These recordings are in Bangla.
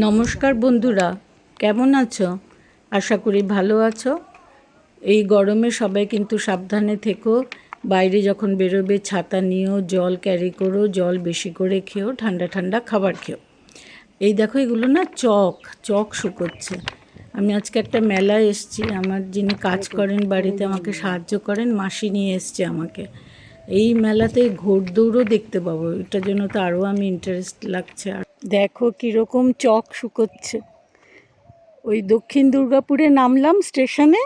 নমস্কার বন্ধুরা, কেমন আছো? আশা করি ভালো আছো। এই গরমে সবাই কিন্তু সাবধানে থেকো, বাইরে যখন বেরোবে ছাতা নিও, জল ক্যারি করো, জল বেশি করে খেও, ঠান্ডা ঠান্ডা খাবার খেও। এই দেখো এগুলো না চক চক শুকোচ্ছে। আমি আজকে একটা মেলায় এসেছি, আমার যিনি কাজ করেন বাড়িতে আমাকে সাহায্য করেন, মাসি নিয়ে এসছে আমাকে। এই মেলাতে ঘোড়দৌড়ও দেখতে পাবো এটার জন্য তো আরও আমি ইন্টারেস্ট লাগছে। আর দেখো কীরকম চক শুকোচ্ছে। ওই দক্ষিণ দুর্গাপুরে নামলাম স্টেশনে।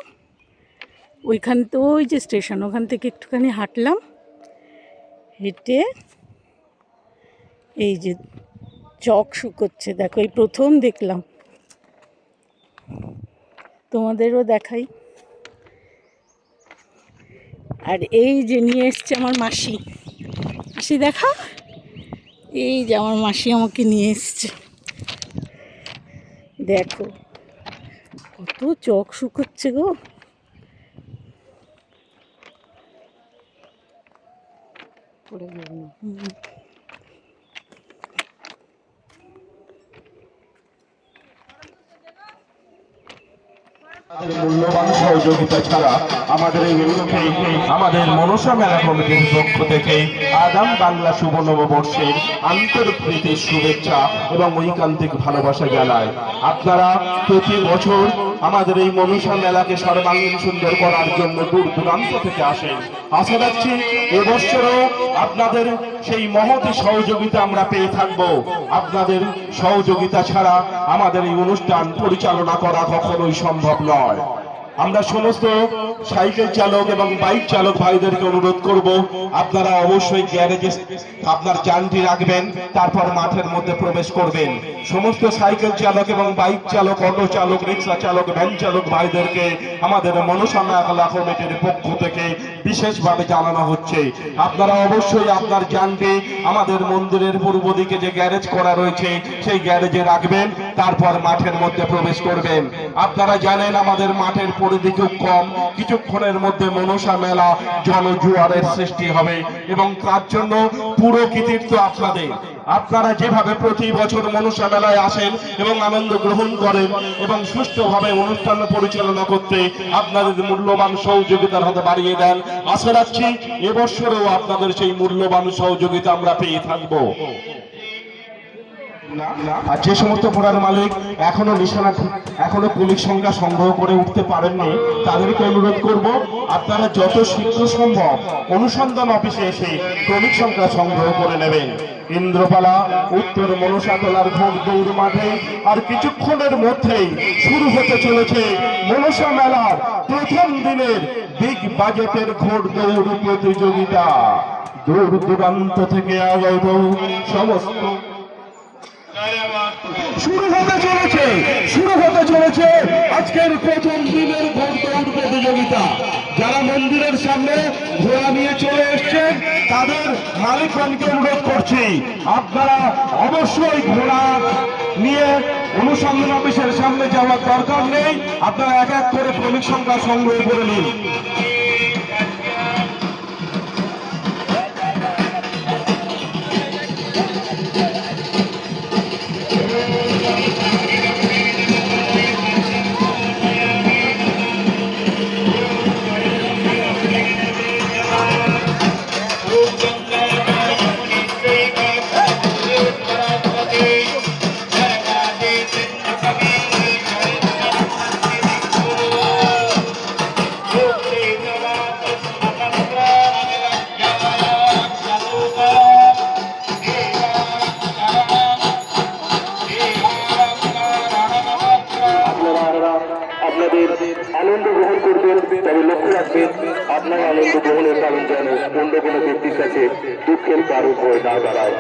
ওইখান তো ওই যে স্টেশন, ওখান থেকে একটুখানি হাঁটলাম। হেঁটে এই যে চক শুকোচ্ছে, দেখো এই প্রথম দেখলাম। তোমাদেরও দেখাই। আর এই যে নিয়ে এসছে আমার মাসি। মাসি দেখা এই যে আমার মাসি আমাকে নিয়ে এসছে। দেখো কত চক শুকোচ্ছে গো। পড়ে গেল মূল্যবান সহযোগিতা ছাড়া আমাদের এই উন্নতি আমাদের মনসা মেলা কমিটির পক্ষ থেকে আগাম বাংলা শুভ নববর্ষের আন্তরিক শুভেচ্ছা এবং ঐকান্তিক ভালোবাসা জানায় আপনারা প্রতি বছর আমাদের এই মনসা মেলাকে সর্বাঙ্গীন সুন্দর করার জন্য দূর দূরান্ত থেকে আসেন। আশা রাখছি এবছরও আপনাদের সেই মহতি সহযোগিতা আমরা পেয়ে থাকব। আপনাদের সহযোগিতা ছাড়া আমাদের এই অনুষ্ঠান পরিচালনা করা কখনোই সম্ভব নয়। আমরা সমস্ত সাইকেল চালক এবং বাইক চালক ভাইদেরকে অনুরোধ করব, আপনারা অবশ্যই গ্যারেজে আপনার যানটি রাখবেন, তারপর মাঠের মধ্যে প্রবেশ করবেন। সমস্ত সাইকেল চালক এবং বাইক চালক, অটো চালক, রিক্সা চালক, ভ্যান চালক ভাইদেরকে আমাদের মনসামা কমিটির পক্ষ থেকে বিশেষভাবে জানানো হচ্ছে। আপনারা অবশ্যই আপনার যানটি আমাদের মন্দিরের পূর্ব দিকে যে গ্যারেজ করা রয়েছে, সেই গ্যারেজে রাখবেন, তারপর মাঠের মধ্যে প্রবেশ করবেন। আপনারা জানেন আমাদের মাঠের পরিধি খুব কম। কিছুক্ষণের মধ্যে মনসা মেলা জনজুয়ারের সৃষ্টি হবে এবং তার জন্য পুরো কৃতিত্ব আপনাদের। আপনারা যেভাবে প্রতি বছর মনসা মেলায় আসেন এবং আনন্দ গ্রহণ করেন এবং সুষ্ঠুভাবে অনুষ্ঠান পরিচালনা করতে আপনাদের মূল্যবান সহযোগিতার হাতে বাড়িয়ে দেন, আশা রাখছি এবছরেও আপনাদের সেই মূল্যবান সহযোগিতা আমরা পেয়ে থাকব। আর যে সমস্ত ঘোড়ার মালিক এখনও নিশানা এখনও ক্রমিক সংখ্যা সংগ্রহ করে উঠতে পারেননি, তাদেরকে অনুরোধ করব, আপনারা যত শীঘ্র সম্ভব অনুসন্ধান অফিসে এসে ক্রমিক সংখ্যা সংগ্রহ করে নেবেন। ইন্দ্রপালা, উত্তর মনসাতলার ভোগ দৌড় মাঠে আর কিছুক্ষণের মধ্যেই শুরু হতে চলেছে মনসা মেলার প্রথম দিনের বিগ বাজেটের ঘোড় দৌড় প্রতিযোগিতা। দূর দূরান্ত থেকে আগত সমস্ত শুরু হতে চলেছে, শুরু হতে চলেছে আজকের প্রথম দিনের ঘোড়দৌড় প্রতিযোগিতা। যারা মন্দিরের সামনে ঘোড়া নিয়ে চলে এসছেন, তাদের মালিকগণকে অনুরোধ করছি, আপনারা অবশ্যই ঘোড়া নিয়ে অনুসন্ধান অফিসের সামনে যাওয়ার দরকার নেই। আপনারা এক এক করে ক্রমিক সংখ্যা সংগ্রহ করে নিন। করবেন, তবে লক্ষ্য রাখবেন, আপনার আনন্দ গ্রহণের কারণ যেন অন্য কোনো ব্যক্তির কাছে দুঃখের কারণ হয়ে না দাঁড়ায়।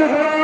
Mr. Brown.